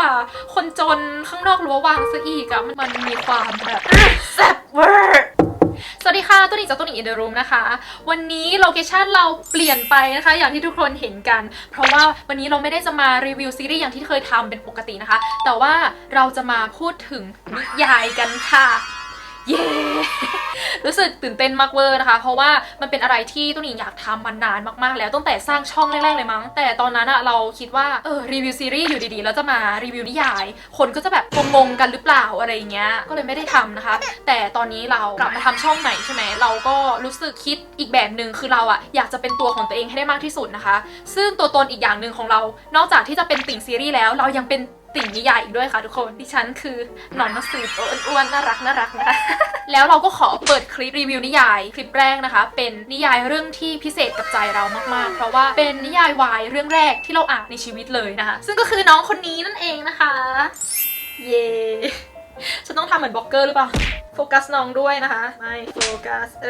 ว่าคนจนข้างนอกรั้ววางซะอีกอะมันมีความแบบแซ่บเวอร์สวัสดีค่ะตัวนี้จากตัวนี้อินเดอร์รูมนะคะ วันนี้โลเคชันเราเปลี่ยนไปนะคะ อย่างที่ทุกคนเห็นกัน เพราะว่าวันนี้เราไม่ได้จะมารีวิวซีรีส์อย่างที่เคยทำเป็นปกตินะคะ แต่ว่าเราจะมาพูดถึงนิยายกันค่ะ เย้ รู้สึกตื่นเต้นมากเวอร์นะคะ เพราะว่ามันเป็นอะไรที่ตุ้นิงอยากทำมานานมากๆ แล้วตั้งแต่สร้างช่องแรกๆเลยมั้ง แต่ตอนนั้นอะเราคิดว่าเออรีวิวซีรีส์อยู่ดีๆ แล้วจะมารีวิวนิยาย คนก็จะแบบงงๆกันหรือเปล่าอะไรเงี้ย ก็เลยไม่ได้ทำนะคะ แต่ตอนนี้เรากลับมาทำช่องใหม่ใช่ไหมเราก็รู้สึกคิดอีกแบบหนึ่งคือเราอะอยากจะเป็นตัวของตัวเองให้ได้มากที่สุดนะคะ ซึ่งตัวตนอีกอย่างหนึ่งของเรา นอกจากที่จะเป็นติ่งซีรีส์แล้ว เรายังเป็น ติ่งนิยายอีกด้วยค่ะทุกคน ดิฉันคือหนอนมาสืบตัวอ้วนๆน่ารักน่ารักนะคะ แล้วเราก็ขอเปิดคลิปรีวิวนิยาย คลิปแรกนะคะ เป็นนิยายเรื่องที่พิเศษกับใจเรามากๆ เพราะว่าเป็นนิยายวายเรื่องแรกที่เราอ่านในชีวิตเลยนะคะ ซึ่งก็คือน้องคนนี้นั่นเองนะคะ เย่ฉันต้องทำเหมือนบล็อกเกอร์หรือเปล่าโฟกัสน้องด้วยนะคะ ไม่โฟกัส เอ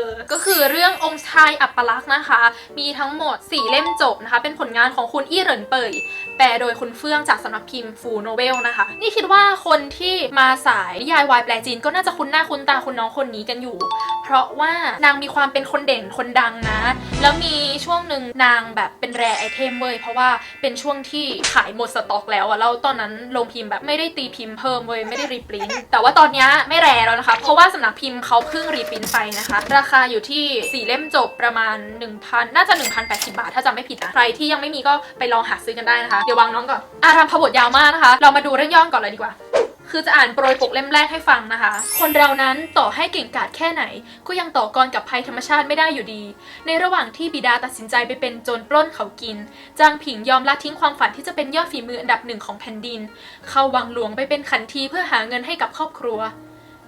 อ ก็คือเรื่ององค์ชายอัปลักษณ์นะคะ มีทั้งหมด 4 เล่มจบนะคะ เป็นผลงานของคุณอี้เหรินเปยแปลโดยคุณเฟื่องจากสำนักพิมพ์ฟูโนเวลนะคะ นี่คิดว่าคนที่มาสายนิยายวายแปลจีนก็น่าจะคุ้นหน้าคุ้นตาคุณน้องคนนี้กันอยู่ เพราะว่านางมีความเป็นคนเด่นคนดังนะ แล้วมีช่วงหนึ่งนางแบบเป็นแรไอเทมเว้ยเพราะว่าเป็นช่วงที่ขายหมดสต็อกแล้วอะแล้วตอนนั้นโรงพิมพ์แบบไม่ได้ตีพิมพ์เพิ่มเว้ยไม่ได้รีปรินแต่ว่าตอนเนี้ยไม่แรแล้วนะคะ เพราะว่าสำนักพิมพ์เขาเพิ่งรีปรินท์ไปนะคะ ราคาอยู่ที่ 4 เล่มจบประมาณ 1,000 น่าจะ 1,080 บาท ถ้าจำไม่ผิดนะ ใครที่ยังไม่มีก็ไปลองหาซื้อกันได้นะคะ เดี๋ยววางน้องก่อนอะทำพบทยาวมากนะคะ เรามาดูเรื่องย่อก่อนเลยดีกว่าคือจะอ่านโปรยปกเล่มแรกให้ฟังนะคะ คนเรานั้นต่อให้เก่งกาจแค่ไหน ก็ยังต่อกรกับภัยธรรมชาติไม่ได้อยู่ดี ในระหว่างที่บิดาตัดสินใจไปเป็นโจรปล้นเขากิน จางผิงยอมละทิ้งความฝันที่จะเป็นยอดฝีมืออันดับหนึ่งของแผ่นดิน เข้าวังหลวงไปเป็นขันทีเพื่อหาเงินให้กับครอบครัว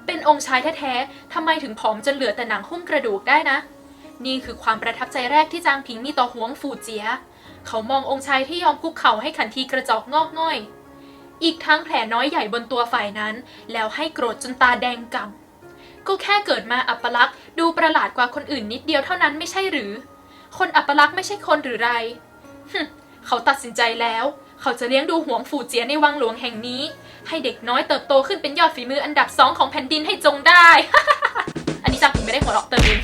เป็นองค์ชายแท้ๆทำไมถึงผอมจนเหลือแต่หนังหุ้มกระดูกได้นะ นี่คือความประทับใจแรกที่จางผิงมีต่อหวงฟูเจีย เขามององค์ชายที่ยอมคุกเข่าให้ขันทีกระจอกงอกง่อย อีกทั้งแผลน้อยใหญ่บนตัวฝ่ายนั้น แล้วให้โกรธจนตาแดงก่ำก็แค่เกิดมาอัปลักษ์ดูประหลาดกว่าคนอื่นนิดเดียวเท่านั้นไม่ใช่หรือ คนอัปลักษ์ไม่ใช่คนหรือไรเขาตัดสินใจแล้ว เขาจะเลี้ยงดูหวงฝูเจียในวังหลวงแห่งนี้ ให้เด็กน้อยเติบโตขึ้นเป็นยอดฝีมืออันดับสองของแผ่นดินให้จงได้ อันนี้จำผิดไม่ได้หัวเราะเติมเอง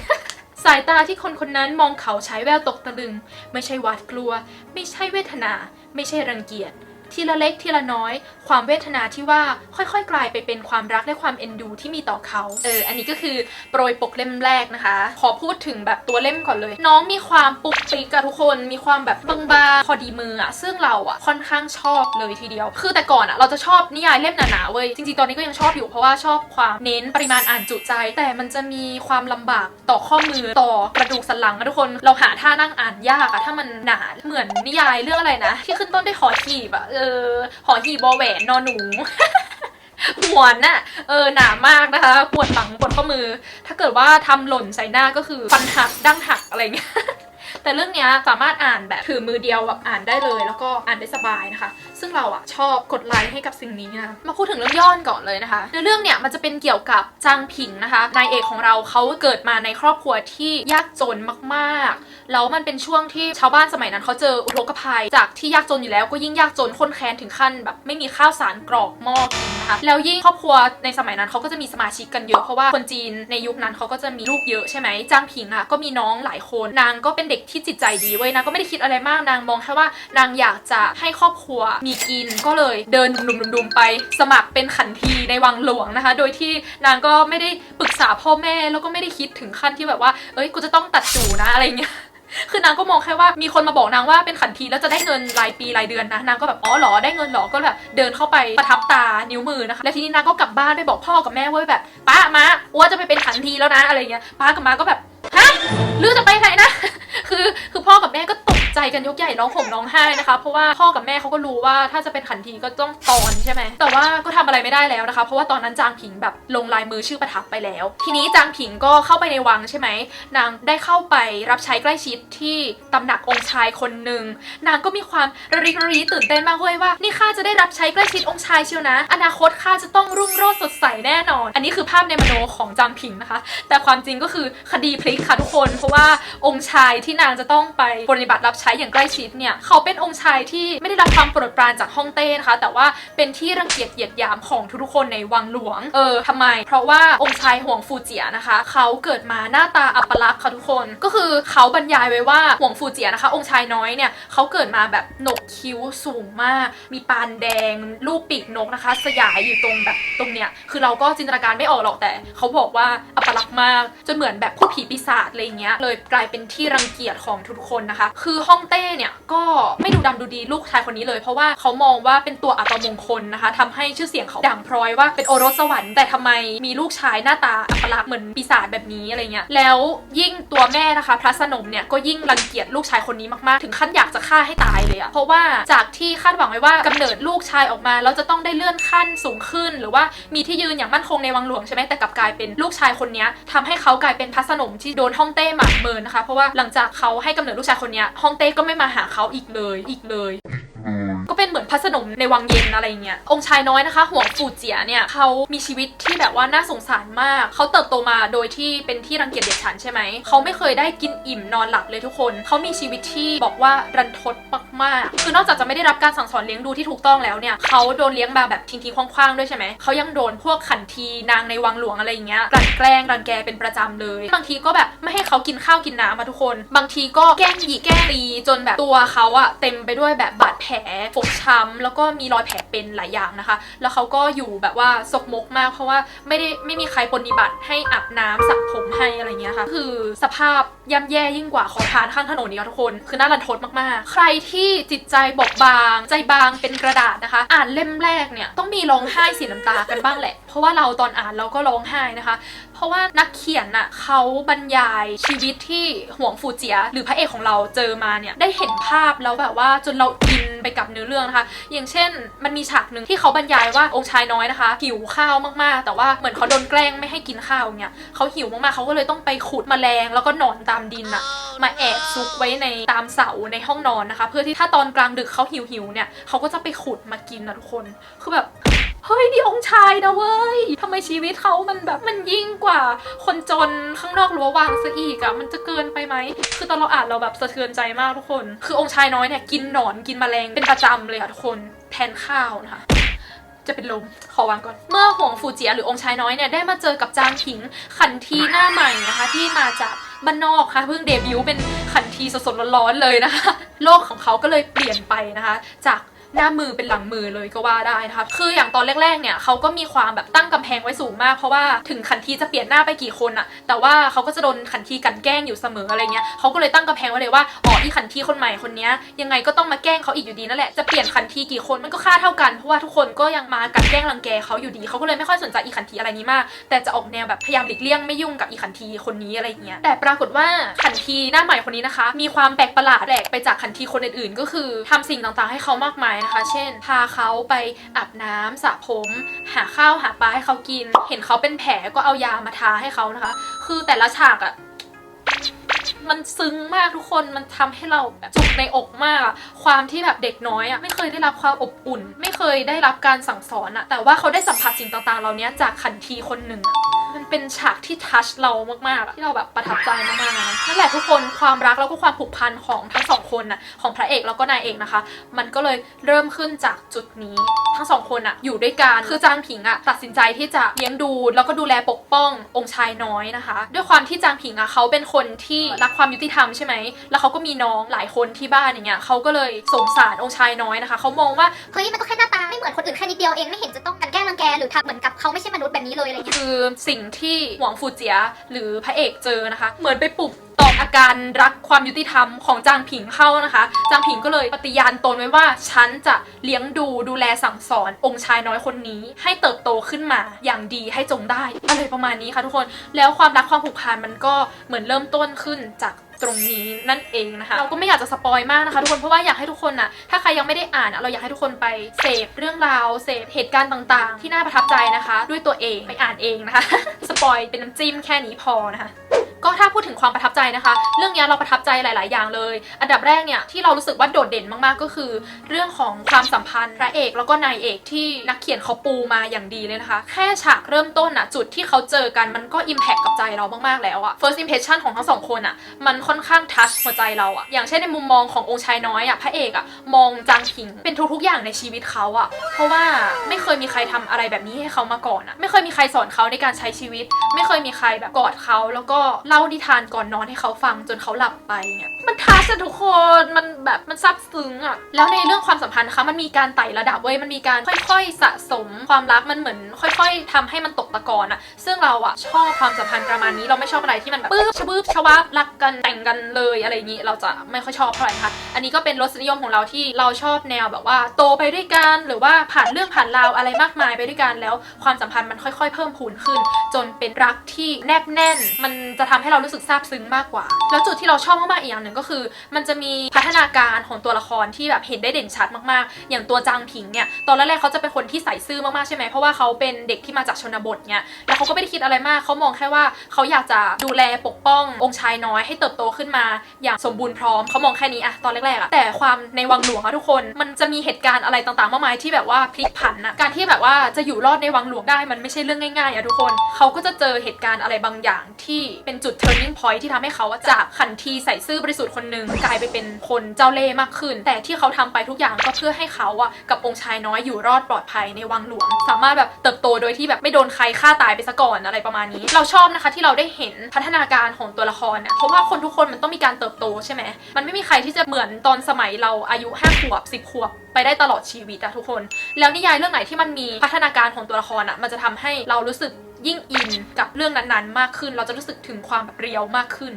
สายตาที่คนคนนั้นมองเขาใช้แววตกตะลึง ไม่ใช่หวาดกลัว ไม่ใช่เวทนา ไม่ใช่รังเกียจ ทีละเล็กทีละน้อย ความเวทนาที่ว่าค่อยๆ กลายไปเป็นความรักและความเอ็นดูที่มีต่อเขา เออ อันนี้ก็คือโปรยปกเล่มแรกนะคะ ขอพูดถึงแบบตัวเล่มก่อนเลย น้องมีความปุกปิกอะทุกคน มีความแบบบางๆพอดีมืออะซึ่งเราอะค่อนข้างชอบเลยทีเดียว คือแต่ก่อนอะเราจะชอบนิยายเล่มหนาๆเว้ย จริงๆ ตอนนี้ก็ยังชอบอยู่เพราะว่าชอบความเน้นปริมาณอ่านจุใจ แต่มันจะมีความลำบากต่อข้อมือต่อกระดูกสันหลังอะทุกคน เราหาท่านั่งอ่านยากอะถ้ามันหนา เหมือนนิยายเรื่องอะไรนะ ที่ขึ้นต้นด้วยหอหีบอะเออ หอหีบบอแหวนนอนหนูหวนน่ะ เออหนามากนะคะปวดหลังปวดข้อมือ ถ้าเกิดว่าทำหล่นใส่หน้าก็คือฟันหักดั้งหักอะไรเงี้ย แต่เรื่องนี้สามารถอ่านแบบถือมือเดียวแบบอ่านได้เลย แล้วก็อ่านได้สบายนะคะ ซึ่งเราอะชอบกดไลค์ให้กับสิ่งนี้นะมาพูดถึงเรื่องย่อนก่อนเลยนะคะในเรื่องเนี่ยมันจะเป็นเกี่ยวกับจางผิงนะคะนายเอกของเราเขาเกิดมาในครอบครัวที่ยากจนมากๆแล้วมันเป็นช่วงที่ชาวบ้านสมัยนั้นเขาเจออุทกภัย จากที่ยากจนอยู่แล้วก็ยิ่งยากจนข้นแค้นถึงขั้นแบบไม่มีข้าวสารกรอกหม้อกินนะคะแล้วยิ่งครอบครัวในสมัยนั้นเขาก็จะมีสมาชิกกันเยอะเพราะว่าคนจีนในยุคนั้นเขาก็จะมีลูกเยอะใช่ไหมจางผิงอะก็มีน้องหลายคนนางก็เป็นเด็กที่จิตใจดีเว้ยนางก็ไม่ได้คิดอะไรมากนางมองแค่ว่านางอยากจะให้ครอบครัวมีกินก็เลยเดินดุมๆๆไป สมัครเป็นขันทีในวังหลวงนะคะ โดยที่นางก็ไม่ได้ปรึกษาพ่อแม่แล้วก็ไม่ได้คิดถึงขั้นที่แบบว่าเอ้ยกูจะต้องตัดจูนะอะไรเงี้ยคือนางก็มองแค่ว่ามีคนมาบอกนางว่าเป็นขันทีแล้วจะได้เงินรายปีรายเดือนนะนางก็แบบอ๋อหรอได้เงินหรอก็แบบเดินเข้าไปประทับตานิ้วมือนะคะแล้วทีนี้นางก็กลับบ้านไปบอกพ่อกับแม่ว้ยแบบป้ามาอ้วจะไปเป็นขันทีแล้วนะอะไรเงี้ยป้ากับมาก็แบบฮะหรือจะไปไหนนะ คือคือพ่อกับแม่ก็ ใจกันยกใหญ่ร้องห่มร้องไห้นะคะ เพราะว่าพ่อกับแม่เขาก็รู้ว่าถ้าจะเป็นขันทีก็ต้องตอนใช่ไหมแต่ว่าก็ทำอะไรไม่ได้แล้วนะคะ เพราะว่าตอนนั้นจางผิงแบบลงลายมือชื่อประทับไปแล้ว ทีนี้จางผิงก็เข้าไปในวังใช่ไหมนางได้เข้าไปรับใช้ใกล้ชิดที่ตำหนักองค์ชายคนหนึ่งนางก็มีความระริกระรีตื่นเต้นมากเว้ยว่า นี่ข้าจะได้รับใช้ใกล้ชิดองค์ชายเชียวนะ อนาคตข้าจะต้องรุ่งโรจน์สดใสแน่นอน อันนี้คือภาพในมโนของจางผิงนะคะ แต่ความจริงก็คือคดีพลิกค่ะทุกคน เพราะว่าองค์ชายที่นางจะต้องไปปฏิบัติรับใช้อย่างใกล้ชิดเนี่ยเขาเป็นองค์ชายที่ไม่ได้รับความโปรดปรานจากฮ่องเต้นะคะ แต่ว่าเป็นที่รังเกียจเหยียดหยามของทุกๆคนในวังหลวง เออทำไม เพราะว่าองค์ชายห่วงฟูเจียนะคะ เขาเกิดมาหน้าตาอัปลักษณ์ค่ะทุกคน ก็คือเขาบรรยายไว้ว่าห่วงฟูเจียนะคะ องค์ชายน้อยเนี่ยเขาเกิดมาแบบหนกคิ้วสูงมาก มีปานแดงรูปปีกนกนะคะ สยายอยู่ตรงแบบตรงเนี้ยคือเราก็จินตนาการไม่ออกหรอกแต่ เขาบอกว่าอัป ลักษณ์มาก จนเหมือนแบบพูดผีปีศาจอะไรเงี้ยเลยกลายเป็นที่รังเกียจของทุกคนนะคะ คือฮ่องเต้เนี่ยก็ไม่ดูดำดูดีลูกชายคนนี้เลย เพราะว่าเขามองว่าเป็นตัวอัปมงคลนะคะทำให้ชื่อเสียงเขาดังพร้อยว่าเป็นโอรสสวรรค์แต่ทำไมมีลูกชายหน้าตาอัปลักษณ์เหมือนปีศาจแบบนี้อะไรเงี้ยแล้วยิ่งตัวแม่นะคะ พระสนมเนี่ยก็ยิ่งรังเกียจลูกชายคนนี้มากๆ ถึงขั้นอยากจะฆ่าให้ตายเลยอะเพราะว่าจากที่คาดหวังไว้ว่ากำเนิดลูกชายออกมาแล้วจะต้องได้เลื่อนขั้นสูงขึ้น หรือว่ามีที่ยืนอย่างมั่นคงในวังหลวงใช่ไหมแต่กลับกลายเป็นลูกชายคนเนี้ยทำให้เขากลายเป็นพัสนมที่โดนฮ่องเต้หมักเมินนะคะ เพราะว่าหลังจากเขาให้กำเนิดลูกชายคนเนี้ยฮ่องเต้ก็ไม่มาหาเขาอีกเลยอีกเลย ก็เป็นเหมือนพระสนมในวังเย็นอะไรเงี้ยองค์ชายน้อยนะคะห่วงฟูเจียเนี่ยเขามีชีวิตที่แบบว่าน่าสงสารมาก เขาเติบโตมาโดยที่เป็นที่รังเกียจเด็กฉันใช่ไหม เขาไม่เคยได้กินอิ่มนอนหลับเลยทุกคน เขามีชีวิตที่บอกว่ารันทดมากๆ คือนอกจากจะไม่ได้รับการสั่งสอนเลี้ยงดูที่ถูกต้องแล้วเนี่ย เขาโดนเลี้ยงมาแบบทิ้งทิ้งคว้างๆด้วยใช่ไหม เขายังโดนพวกขันทีนางในวังหลวงอะไรอย่างเงี้ยกลั่นแกล้งรังแกเป็นประจำเลย บางทีก็แบบไม่ให้เขากินข้าวกินน้ำมาทุกคน บางทีก็แกล้งหยิกแกล้งตีจนแบบตัวเขาอะเต็มไปด้วยแบบบาดแผลฟกช้ำแล้วก็มีรอยแผลเป็นหลายอย่างนะคะ แล้วเขาก็อยู่แบบว่าสกมกมาก เพราะว่าไม่ได้ไม่มีใครปฏิบัติให้อาบน้ำสระผมให้อะไรเงี้ยค่ะ คือสภาพย่ำแย่ยิ่งกว่าขอทานข้างถนนนี่ค่ะทุกคน คือน่ารันทดมากๆ ใครที่จิตใจบอบบาง ใจบางเป็นกระดาษนะคะ อ่านเล่มแรกเนี่ยต้องมีร้องไห้เสียน้ำตากันบ้างแหละ เพราะว่าเราตอนอ่านเราก็ร้องไห้นะคะเพราะว่านักเขียนน่ะเขาบรรยายชีวิตที่ห่วงฟูเจีย หรือพระเอกของเราเจอมาเนี่ยได้เห็นภาพแล้วแบบว่าจนเราอินไปกับเนื้อเรื่องนะคะ อย่างเช่น มันมีฉากหนึ่งที่เขาบรรยายว่าองค์ชายน้อยนะคะ หิวข้าวมากๆ แต่ว่าเหมือนเขาโดนแกล้งไม่ให้กินข้าวเนี่ยเขาหิวมากๆเขาก็เลยต้องไปขุดแมลงแล้วก็นอนตามดินอะมาแอบซุกไว้ในตามเสาในห้องนอนนะคะ เพื่อที่ถ้าตอนกลางดึกเขาหิวหิวเนี่ยเขาก็จะไปขุดมากินนะทุกคนคือแบบ เฮ้ยนี่องค์ชายนะเว้ยทำไมชีวิตเขามันแบบมันยิ่งกว่า คนจนข้างนอกรั้ววางซะอีกอะมันจะเกินไปไหม คือตอนเราอ่านเราแบบสะเทือนใจมากทุกคน คือองค์ชายน้อยเนี่ยกินหนอนกินแมลงเป็นประจำเลยค่ะทุกคนแทนข้าวนะคะจะเป็นลม ขอวางก่อน เมื่อห่วงฟูเจียหรือองค์ชายน้อยเนี่ยได้มาเจอกับจางผิงขันทีหน้าใหม่นะคะ ที่มาจากบ้านนอกค่ะเพิ่งเดบิวต์เป็นขันทีสดๆร้อนๆเลยนะคะ โลกของเขาก็เลยเปลี่ยนไปนะคะ จาก หน้ามือเป็นหลังมือเลยก็ว่าได้นะคะคืออย่างตอนแรกๆเนี่ยเขาก็มีความแบบตั้งกำแพงไว้สูงมาก เพราะว่าถึงขันทีจะเปลี่ยนหน้าไปกี่คนอะแต่ว่าเขาก็จะโดนขันทีกันแกล้งอยู่เสมออะไรเงี้ยเขาก็เลยตั้งกำแพงไว้เลยว่าอ๋ออีขันทีคนใหม่คนนี้ยังไงก็ต้องมาแกล้งเขาอีกอยู่ดีนั่นแหละจะเปลี่ยนขันทีกี่คนมันก็ค่าเท่ากันเพราะว่าทุกคนก็ยังมากันแกล้งรังแกเขาอยู่ดีเขาก็เลยไม่ค่อยสนใจอีขันทีอะไรนี้มาก แต่จะออกแนวแบบพยายามหลีกเลี่ยงไม่ยุ่งกับอีขันทีคนนี้อะไรเงี้ยแต่ปรากฏว่าขันทีหน้าใหม่คนนี้นะคะ มีความแปลกประหลาดแปลกไปจากขันทีคนอื่นๆ ก็คือทำสิ่งต่างๆ ให้เขามากมายนะคะ เช่น พาเขาไปอาบน้ำสระผม หาข้าวหาปลาให้เขากิน เห็นเขาเป็นแผลก็เอายามาทาให้เขานะคะ คือแต่ละฉากอะมันซึ้งมากทุกคน มันทำให้เราแบบจุกในอกมาก ความที่แบบเด็กน้อยอะไม่เคยได้รับความอบอุ่น ไม่เคยได้รับการสั่งสอนอะแต่ว่าเขาได้สัมผัสสิ่งต่างๆ เหล่านี้จากขันทีคนหนึ่งอะ มันเป็นฉากที่ทัชเรามากๆอะที่เราแบบประทับใจมากๆนะนั่นแหละทุกคนความรักแล้วก็ความผูกพันของทั้งสองคนน่ะของพระเอกแล้วก็นายเอกนะคะ มันก็เลยเริ่มขึ้นจากจุดนี้ ทั้งสองคนอะอยู่ด้วยกันคือจางผิงอะตัดสินใจที่จะเลี้ยงดูแล้วก็ดูแลปกป้ององค์ชายน้อยนะคะ ด้วยความที่จางผิงอะเขาเป็นคนที่รักความยุติธรรมใช่ไหมแล้วเขาก็มีน้องหลายคนที่บ้านอย่างเงี้ยเขาก็เลยสงสารองค์ชายน้อยนะคะเขามองว่าเฮ้ยมันก็แค่หน้าตาไม่เหมือนคนอื่นแค่นิดเดียวเองไม่เห็นจะต้องกลันแกล้งรังแกหรือทำเหมือนกับเขาไม่ใช่มนุษย์แบบนี้เลยอะไรเงี้ยคือสิ่งที่หวังฟูเจียหรือพระเอกเจอนะคะ เหมือนไปปลุกตอกอาการรักความยุติธรรมของจางผิงเข้านะคะ จางผิงก็เลยปฏิญาณตนไว้ว่า ฉันจะเลี้ยงดูดูแลสั่งสอน องค์ชายน้อยคนนี้ ให้เติบโตขึ้นมาอย่างดีให้จงได้อะไรประมาณนี้ค่ะทุกคน แล้วความรักความผูกพันมันก็เหมือนเริ่มต้นขึ้นจาก ตรงนี้นั่นเองนะคะ เราก็ไม่อยากจะสปอยมากนะคะทุกคนเพราะว่าอยากให้ทุกคนน่ะถ้าใครยังไม่ได้อ่านอะเราอยากให้ทุกคนไปเสพเรื่องราวเสพเหตุการณ์ต่างๆ ที่น่าประทับใจนะคะ ด้วยตัวเองไปอ่านเองนะคะ สปอยเป็นน้ำจิ้มแค่นี้พอนะคะก็ถ้าพูดถึงความประทับใจนะคะ เรื่องนี้เราประทับใจหลาย ๆ อย่างเลย อันดับแรกเนี่ยที่เรารู้สึกว่าโดดเด่นมาก ๆ ก็คือ เรื่องของความสัมพันธ์พระเอกแล้วก็นายเอกที่นักเขียนเขาปูมาอย่างดีเลยนะคะ แค่ฉากเริ่มต้นอะจุดที่เขาเจอกันมันก็อิมแพคกับใจเรามาก ๆ แล้วอะ first impression ของทั้งสองคนอะมันค่อนข้างทัชหัวใจเราอะอย่างเช่นในมุมมองขององค์ชายน้อยอะพระเอกอะมองจางผิง เป็นทุก ๆ อย่างในชีวิตเขาอะเพราะว่าไม่เคยมีใครทำอะไรแบบนี้ให้เขามาก่อนอะไม่เคยมีใครสอนเขาในการใช้ชีวิต ไม่เคยมีใครแบบกอดเขาแล้วก็เล่านิทานก่อนนอนให้เขาฟังจนเขาหลับไปเนี่ยมันทัชอะทุกคนมันแบบมันซับซึ้งอะแล้วในเรื่องความสัมพันธ์นะคะมันมีการไต่ระดับเว้ยมันมีการค่อยๆ สะสมความรักมันเหมือน ค่อย ๆทำให้มันตกตะกอนอะซึ่งเราอะชอบความสัมพันธ์ประมาณนี้เราไม่ชอบอะไรที่มันแบบปื๊บชบืบชวับรักกันแต่งกันเลยอะไรอย่างนี้เราจะไม่ค่อยชอบเท่าไหร่ค่ะอันนี้ก็เป็นรสนิยมของเราที่เราชอบแนวแบบว่าโตไปด้วยกันหรือว่าผ่านเรื่องผ่านราวอะไรมากมายไปด้วยกันแล้ว ความสัมพันธ์มันค่อย ๆ เพิ่มพูนขึ้น จนเป็นรักที่แนบแน่น มันจะทำให้เรารู้สึกซาบซึ้งมากกว่า แล้วจุดที่เราชอบมากๆอีกอย่างหนึ่งก็คือ มันจะมีพัฒนาการของตัวละครที่แบบเห็นได้เด่นชัดมากๆ อย่างตัวจางผิงเนี่ยตอนแรกๆเขาจะเป็นคนที่ใส่ซื่อมากๆใช่ไหมเพราะว่าเขาเป็นเด็กที่มาจากชนบทเนี่ยแล้วเขาก็ไม่ได้คิดอะไรมากเขามองแค่ว่าเขาอยากจะดูแลปกป้ององค์ชายน้อยให้เติบโตขึ้นมา อย่างสมบูรณ์พร้อมเขามองแค่นี้อะตอนแรกๆอะแต่ความในวังหลวงอะทุกคน มันจะมีเหตุการณ์อะไรต่างๆ มากมายที่แบบว่าพลิกผันอะการที่แบบว่าจะอยู่รอดในวังหลวงได้มันไม่ใช่เรื่องง่ายๆอะทุกคนเขาก็จะเจอเหตุการณ์อะไรบางอย่างที่เป็นจด turning point ที่ทำให้เขาอะจากขันทีใส่ซื่อบริสุทธิ์คนหนึ่งกลายไปเป็นคนเจ้าเล่ห์มากขึ้น แต่ที่เขาทำไปทุกอย่างก็เพื่อให้เขาอะกับองค์ชายน้อยอยู่รอดปลอดภัยในวังหลวง สามารถแบบเติบโตโดยที่แบบไม่โดนใครฆ่าตายไปซะก่อนอะไรประมาณนี้ เราชอบนะคะที่เราได้เห็นพัฒนาการของตัวละครเนี่ยเพราะว่าคนทุกคนมันต้องมีการเติบโตใช่ไหมมันไม่มีใครที่จะเหมือนตอนสมัยเราอายุ5ขวบ10ขวบไปได้ตลอดชีวิตอะทุกคน แล้วนิยายเรื่องไหนที่มันมีพัฒนาการของตัวละครอะมันจะทำให้เรารู้สึก ยิ่งอินกับเรื่องนั้นๆ มากขึ้น เราจะรู้สึกถึงความแบบเรียวมากขึ้น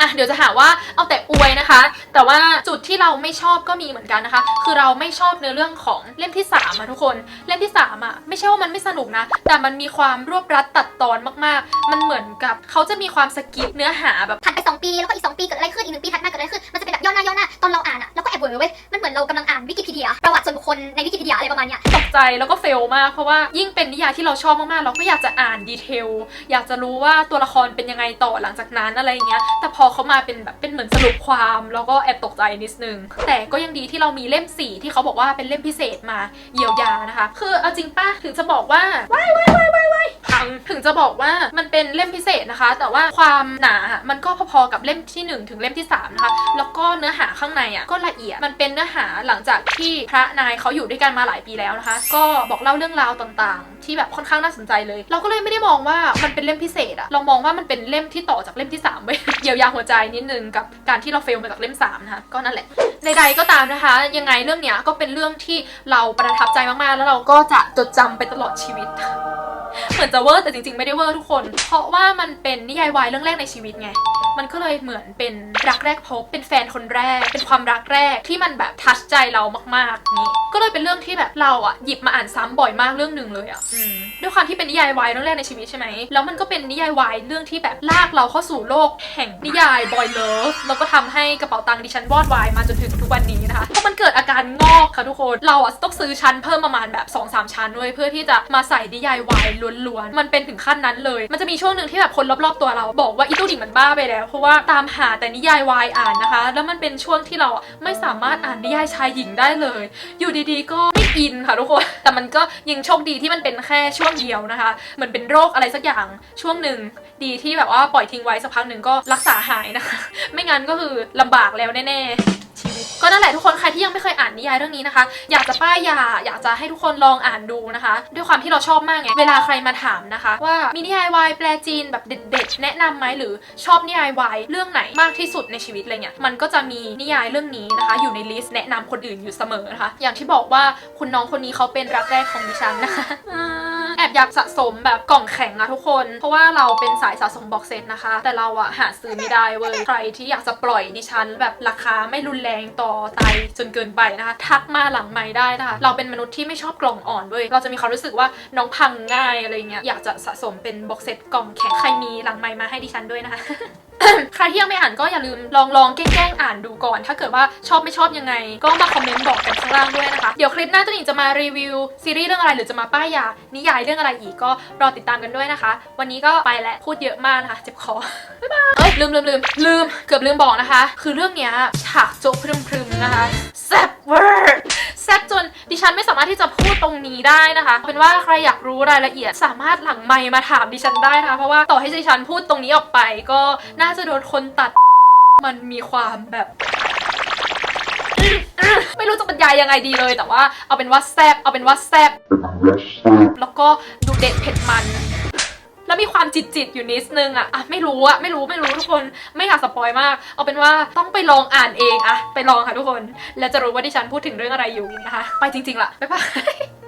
อะเดี๋ยวจะหาว่าเอาแต่อวยนะคะ แต่ว่าจุดที่เราไม่ชอบก็มีเหมือนกันนะคะ คือเราไม่ชอบเนื้อเรื่องของเล่มที่3ามอะทุกคน เล่มที่3ามอะไม่ใช่ว่ามันไม่สนุกนะ แต่มันมีความรวบรัดตัดตอนมากๆ มันเหมือนกับเขาจะมีความสกิปเนื้อหาแบบผ่านไป 2 ปีแล้วก็อีก 2 ปีเกิดอะไรขึ้นอีกหนึ่งปีถัดมาเกิดอะไรขึ้นมันจะเป็นแบบย่อหน้าย่อหน้าตอนเราอ่านอะเราก็แอบเวอร์เว้ยมันเหมือนเรากำลังอ่านวิกิพีเดียประวัติส่วนบุคคลในวิกิพีเดียอะไรประมาณเนี้ยตกใจแล้วก็เฟลมากเพราะว่ายิ่งเป็นนิยายที่เราชอบมากๆเราก็อยากจะอ่านดีเทลอยากจะรู้ว่าตัวละครเป็นยังไงต่อหลังจากนั้นอะไรอย่างเงี้ยแต่พอเขามาเป็นแบบเป็นเหมือนสรุปความ แล้วก็แอบตกใจนิดนึง แต่ก็ยังดีที่เรามีเล่มสี่ที่เขาบอกว่าเป็นเล่มพิเศษมาเยียวยานะคะ คือเอาจริงป้าถึงจะบอกว่าว้ายว้ายว้ายว้ายว้ายพังถึงจะบอกว่ามันเป็นเล่มพิเศษนะคะ แต่ว่าความหนามันก็พอๆกับเล่มที่หนึ่งถึงเล่มที่สามนะคะแล้วก็เนื้อหาข้างในอะก็ละเอียดมันเป็นเนื้อหาหลังจากที่พระนายเขาอยู่ด้วยกันมาหลายปีแล้วนะคะ ก็บอกเล่าเรื่องราวต่างๆ ที่แบบค่อนข้างน่าสนใจเลย เราก็เลยไม่ได้มองว่ามันเป็นเล่มพิเศษอะเรามองว่ามันเป็นเล่มที่ต่อจากเล่มที่3เว้ยเยียวยาหัวใจนิดนึงกับการที่เราเฟลมาจากเล่ม3นะคะก็นั่นแหละใดๆก็ตามนะคะ ยังไงเรื่องเนี้ยก็เป็นเรื่องที่เราประทับใจมากๆ แล้วเราก็จะจดจำไปตลอดชีวิตเหมือนจะเวอร์แต่จริงๆไม่ได้เวอร์ทุกคน เพราะว่ามันเป็นนิยายวายเรื่องแรกในชีวิตไง มันก็เลยเหมือนเป็นรักแรกพบ เป็นแฟนคนแรก เป็นความรักแรกที่มันแบบทัชใจเรามากๆนี่ก็เลยเป็นเรื่องที่แบบเราอะหยิบมาอ่านซ้ำบ่อยมากเรื่องหนึ่งเลยอะอืมด้วยความที่เป็นนิยายวายเรื่องแรกในชีวิตใช่ไหมแล้วมันก็เป็นนิยายวายเรื่องที่แบบลากเราเข้าสู่โลก แห่งนิยายบอยเลิฟแล้วก็ทำให้กระเป๋าตังค์ดิฉันวอดวายมาจนถึงทุกวันนี้นะคะเพราะมันเกิดอาการงอกค่ะทุกคนเราอะต้องซื้อชั้นเพิ่มประมาณแบบ2อสชั้นด้วยเพื่อที่จะมาใส่นิยายวายล้วนๆมันเป็นถึงขั้นนั้นเลย มันจะมีช่วงหนึ่งที่แบบคนรอบๆตัวเรา บอกว่าอีตู้ดิ่งมันบ้าไปแล้วเพราะว่าตามหาแต่นิยายวายอ่านนะคะ แล้วมันเป็นช่วงที่เราไม่สามารถอ่านนิยายชายหญิงได้เลย อยู่ดีๆ ก็ไม่อินค่ะทุกคน แต่มันก็ยังโชคดีที่มันเป็นแค่ช่วงเดียวนะคะ เหมือนเป็นโรคอะไรสักอย่างช่วงหนึ่งดีที่แบบว่าปล่อยทิ้งไว้สักพักหนึ่งก็รักษาหายนะคะ ไม่งั้นก็คือลำบากแล้วแน่ๆ ชีวิต ก็นั่นแหละทุกคนใครที่ยังไม่เคยอ่านนิยายเรื่องนี้นะคะ อยากจะป้ายยาอยากจะให้ทุกคนลองอ่านดูนะคะ ด้วยความที่เราชอบมากไงเวลาใครมาถามนะคะ ว่ามีนิยายวายแปลจีนแบบเด็ดๆแนะนำไหมหรือชอบนิยายวายเรื่องไหนมากที่สุดในชีวิตอะไรเงี้ยมันก็จะมีนิยายเรื่องนี้นะคะ อยู่ในลิสต์แนะนำคนอื่นอยู่เสมอนะคะ อย่างที่บอกว่าคุณน้องคนนี้เขาเป็นรักแรกของดิฉันนะคะ อ่าแอยากสะสมแบบกล่องแข็งอะทุกคน เพราะว่าเราเป็นสายสะสมบ็อกเซตนะคะ แต่เราอะหาซื้อไม่ได้เว้ยใครที่อยากจะปล่อยดิฉันแบบราคาไม่รุนแรงต่อไตจนเกินไปนะคะ ทักมาหลังไม้ได้นะคะ เราเป็นมนุษย์ที่ไม่ชอบกล่องอ่อนเว้ยเราจะมีความรู้สึกว่าน้องพังง่ายอะไรเงี้ยอยากจะสะสมเป็นบ็อกเซตกล่องแข็งใครมีหลังไม้มาให้ดิฉันด้วยนะคะใครที่ยังไม่อ่านก็อย่าลืมลองลองแกล้งอ่านดูก่อน ถ้าเกิดว่าชอบไม่ชอบยังไง ก็มาคอมเมนต์บอกกันข้างล่างด้วย เดี๋ยวคลิปหน้าตัวหนิงจะมารีวิวซีรีส์เรื่องอะไรหรือจะมาป้ายยานิยายเรื่องอะไรอีกก็รอติดตามกันด้วยนะคะ วันนี้ก็ไปแล้วพูดเยอะมากนะคะเจ็บคอบ๊ายบายเอ้ยลืมลืมลืมลืมเกือบลืมบอกนะคะ คือเรื่องเนี้ยฉากโจ๊กพรึมพรึมๆนะคะแซ่บเวอร์แซ่บจนดิฉันไม่สามารถที่จะพูดตรงนี้ได้นะคะ เป็นว่าใครอยากรู้รายละเอียดสามารถหลังไมค์มาถามดิฉันได้นะคะ เพราะว่าต่อให้ดิฉันพูดตรงนี้ออกไป ก็น่าจะโดนคนตัดมันมีความแบบ รู้จะบรรยายยังไงดีเลย แต่ว่าเอาเป็นว่าแซบเอาเป็นว่าแซบแล้วก็ดูเด็ดเผ็ดมันแล้วมีความจิตจิตอยู่นิดนึงอะอะไม่รู้อะไม่รู้ไม่รู้ทุกคนไม่อยากสปอยมาก เอาเป็นว่าต้องไปลองอ่านเองอะไปลองค่ะทุกคน แล้วจะรู้ว่าที่ฉันพูดถึงเรื่องอะไรอยู่นะคะ ไปจริงๆล่ะบ๊ายบาย